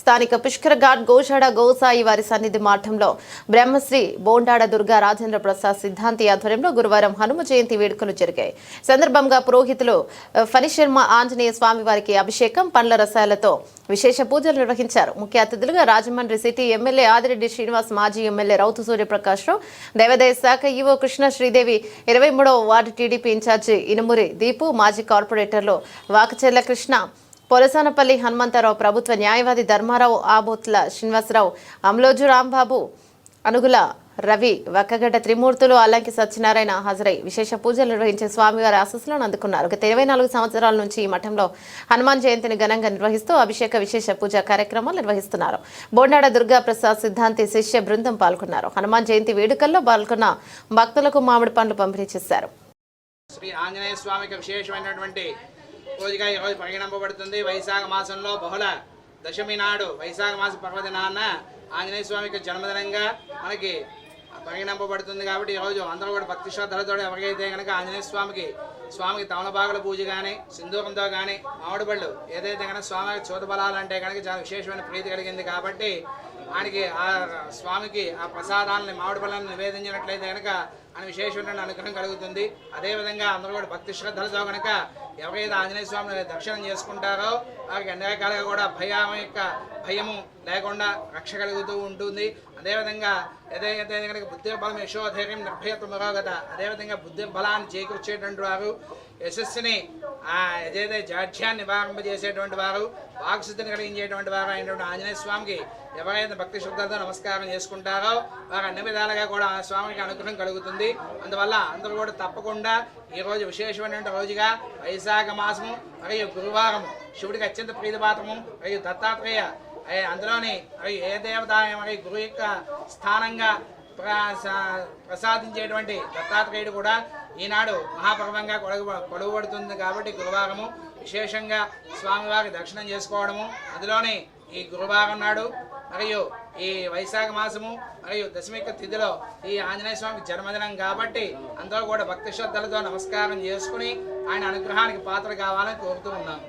స్థానిక పుష్కర ఘాట్ గోసాయి వారి సన్నిధి మాఠంలో బ్రహ్మశ్రీ బోండాడ దుర్గా రాజేంద్ర ప్రసాద్ సిద్ధాంతి ఆధ్వర్యంలో గురువారం హనుమ జయంతి వేడుకలు జరిగాయి. సందర్భంగా పురోహితులు ఫణిశర్మ ఆంజనేయ స్వామి వారికి అభిషేకం పండ్ల రసాలతో విశేష పూజలు నిర్వహించారు. ముఖ్య అతిథులుగా రాజమండ్రి సిటీ ఎమ్మెల్యే ఆదిరెడ్డి శ్రీనివాస్ మాజీ ఎమ్మెల్యే రౌతు సూర్యప్రకాష్ రావు దేవాదాయ శాఖ ఈవో కృష్ణ శ్రీదేవి ఇరవై మూడవ ward TDP incharge Inumuri Deepu మాజీ కార్పొరేటర్లు వాకచెర్ల కృష్ణ పొలసానపల్లి హనుమంతరావు ప్రభుత్వ న్యాయవాది ధర్మారావు ఆబోత్ల శ్రీనివాసరావు అమలోజు రాంబాబు అనుగుల రవి వక్కగడ్డ త్రిమూర్తులు అల్లంకి సత్యనారాయణ హాజరై విశేష పూజలు నిర్వహించే స్వామివారి ఆశస్సులను అందుకున్నారు. గత ఇరవై నాలుగు సంవత్సరాల నుంచి ఈ మఠంలో హనుమాన్ జయంతిని ఘనంగా నిర్వహిస్తూ అభిషేక విశేష పూజా కార్యక్రమాలు నిర్వహిస్తున్నారు. బోండాడ దుర్గా ప్రసాద్ సిద్ధాంతి శిష్య బృందం పాల్గొన్నారు. హనుమాన్ జయంతి వేడుకల్లో పాల్గొన్న భక్తులకు మామిడి పండ్లు పంపిణీ చేశారు. శ్రీ ఆంజనేయ స్వామికి విశేషమైనటువంటి పూజగా ఈరోజు పరిగణింపబడుతుంది. వైశాఖ మాసంలో బహుళ దశమి నాడు వైశాఖ మాస పర్వదినాన్న ఆంజనేయ స్వామికి జన్మదినంగా మనకి పరిగణింపబడుతుంది కాబట్టి ఈరోజు అందరూ కూడా భక్తి శ్రద్ధలతో ఎవరికైతే కనుక ఆంజనేయ స్వామికి స్వామికి తమలపాకుల పూజ కానీ సింధూకంతో కానీ మామిడి పళ్ళు ఏదైతే కనుక స్వామికి చూతబలాలంటే కనుక చాలా విశేషమైన ప్రీతి కలిగింది కాబట్టి ఆయనకి ఆ స్వామికి ఆ ప్రసాదాలని మామిడి పళ్ళని నివేదించినట్లయితే కనుక ఆయన విశేషమైన అనుగ్రహం కలుగుతుంది. అదేవిధంగా అందరూ కూడా భక్తి శ్రద్ధలతో కనుక ఎవరైతే ఆంజనేయ స్వామిని దర్శనం చేసుకుంటారో వారికి అన్ని కూడా భయం యొక్క భయము లేకుండా రక్ష కలుగుతూ ఉంటుంది. అదేవిధంగా ఏదైతే కనుక బుద్ధి బలం యశోధైర్యం నిర్భయత్వ మరోగత అదేవిధంగా బుద్ధి బలాన్ని చేకూర్చేటువంటి వారు యశస్సుని ఆ ఏదైతే నివారణ నివారింపజేసేటువంటి వారు వాక్శుద్ధిని కలిగించేటువంటి వారు అయినటువంటి ఆంజనేయ స్వామికి ఎవరైతే భక్తి శ్రద్ధలతో నమస్కారం చేసుకుంటారో వారు అన్ని విధాలుగా కూడా ఆ స్వామికి అనుగ్రహం కలుగుతుంది. అందువల్ల అందరూ కూడా తప్పకుండా ఈ రోజు విశేషమైనటువంటి రోజుగా వైశాఖ మాసము మరియు గురువారము శివుడికి అత్యంత ప్రీతిపాత్రము మరియు దత్తాత్రేయ అందులోని మరి ఏ దేవత మరి గురు యొక్క స్థానంగా ప్రసాదించేటువంటి దత్తాత్రేయుడు కూడా ఈనాడు మహాపర్వంగా కొడగ కొలువబడుతుంది కాబట్టి గురువారము విశేషంగా స్వామివారి దర్శనం చేసుకోవడము. అందులోని ఈ గురువారం నాడు మరియు ఈ వైశాఖ మాసము మరియు దశమిక తిథిలో ఈ ఆంజనేయ స్వామి జన్మదినం కాబట్టి అందరూ కూడా భక్తి శ్రద్ధలతో నమస్కారం చేసుకుని ఆయన అనుగ్రహానికి పాత్ర కావాలని కోరుతూ ఉన్నాం.